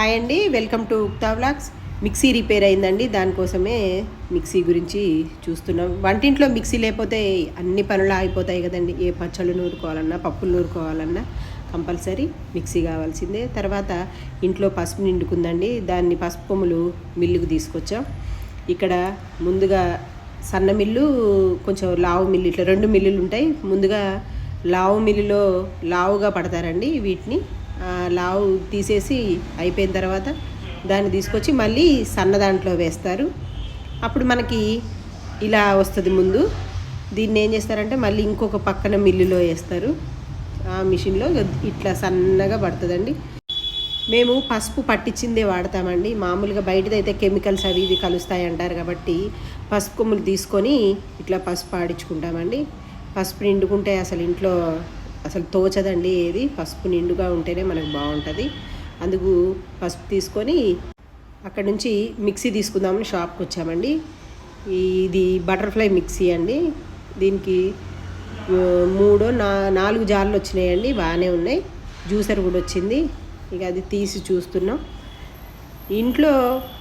Hi అండి welcome to ఉక్తా vlogs. Mixie repair అయిందండి దానికోసమే మిక్సీ గురించి చూస్తున్నాం. వంటింట్లో మిక్సీ లేకపోతే అన్ని పనులు ఆగిపోతాయి కదండి. ఏ పచ్చళ్ళు నూరుకోవాలన్నా పప్పులు నూరుకోవాలన్నా కంపల్సరీ మిక్సీ కావాల్సిందే. తర్వాత ఇంట్లో పసుపు నిండుకుందండి. దాన్ని పసుపు కొమ్ములు మిల్లుకు తీసుకొచ్చాం. ఇక్కడ ముందుగా సన్న మిల్లు కొంచెం లావు మిల్లు ఇట్లా రెండు మిల్లులు ఉంటాయి. ముందుగా లావు మిల్లులో లావుగా పడతారండి వీటిని. లావు తీసేసి అయిపోయిన తర్వాత దాన్ని తీసుకొచ్చి మళ్ళీ సన్న దాంట్లో వేస్తారు. అప్పుడు మనకి ఇలా వస్తుంది ముందు. దీన్ని ఏం చేస్తారంటే మళ్ళీ ఇంకొక పక్కన మిల్లులో వేస్తారు. ఆ మిషన్లో ఇట్లా సన్నగా పడుతుందండి. మేము పసుపు పట్టించిందే వాడతామండి. మామూలుగా బయటదైతే కెమికల్స్ అవి ఇవి కలుస్తాయి అంటారు కాబట్టి పసుపు కొమ్ములు తీసుకొని ఇట్లా పసుపు ఆడించుకుంటామండి. పసుపు నిండుకుంటే అసలు ఇంట్లో అసలు తోచదండి ఏది? పసుపు నిండుగా ఉంటేనే మనకు బాగుంటుంది. అందుకు పసుపు తీసుకొని అక్కడ నుంచి మిక్సీ తీసుకుందామని షాప్కి వచ్చామండి. ఇది బటర్ఫ్లై మిక్సీ అండి. దీనికి మూడో నా నాలుగు జార్లు వచ్చినాయండి. బాగానే ఉన్నాయి. జ్యూసర్ కూడా వచ్చింది. ఇక అది తీసి చూస్తున్నాం. ఇంట్లో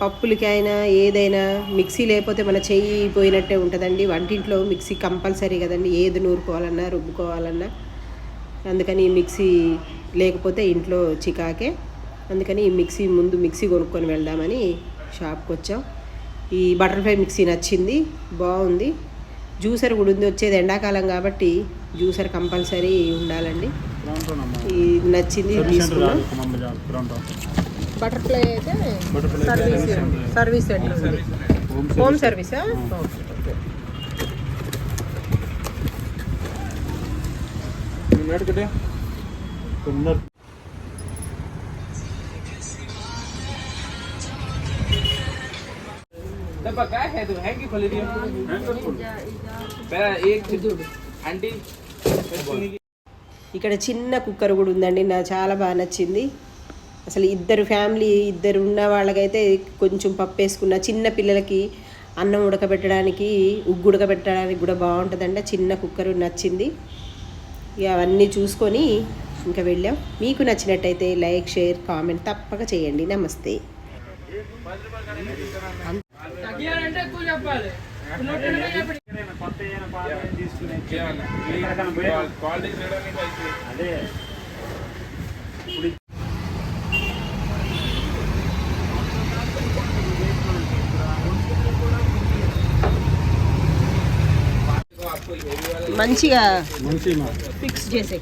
పప్పులకైనా ఏదైనా మిక్సీ లేకపోతే మన చెయ్యి పోయినట్టే ఉంటుందండి. వంటింట్లో మిక్సీ కంపల్సరీ కదండి. ఏది నూరుకోవాలన్నా రుబ్బుకోవాలన్నా. అందుకని ఈ మిక్సీ లేకపోతే ఇంట్లో చికాకే అందుకని ఈ మిక్సీ ముందు మిక్సీ కొనుక్కొని వెళ్దామని షాప్కి వచ్చాం ఈ బటర్ఫ్లై మిక్సీ నచ్చింది బాగుంది జ్యూసర్ కూడా ఉంది వచ్చేది ఎండాకాలం కాబట్టి జ్యూసర్ కంపల్సరీ ఉండాలండి. ఇది నచ్చింది తీసుకున్నాం. బటర్ఫ్లై అయితే Butterfly సర్వీస్. సర్వీస్ సెంటర్ ఉంది Home హోమ్ service. సర్వీసా ఆ. मिनट कितने मिनट डब्बा काय है तू है की खोली रही हो पहला एक आंटी ఇక్కడ చిన్న కుక్కర్ కూడా ఉందండి నాకు చాలా బాగా నచ్చింది అసలు ఇద్దరు ఫ్యామిలీ ఇద్దరు ఉన్న వాళ్ళకైతే కొంచెం పప్పు వేసుకున్న చిన్న పిల్లలకి అన్నం ఉడకబెట్టడానికి ఉగ్గు ఉడకబెట్టడానికి కూడా బాగుంటుందండి ఆ చిన్న కుక్కర్ నచ్చింది ఇక అవన్నీ చూసుకొని ఇంకా వెళ్ళాం. మీకు నచ్చినట్టయితే లైక్ షేర్ కామెంట్ తప్పక చేయండి. నమస్తే. అదే. మంచిగా ఫిక్స్ చేసే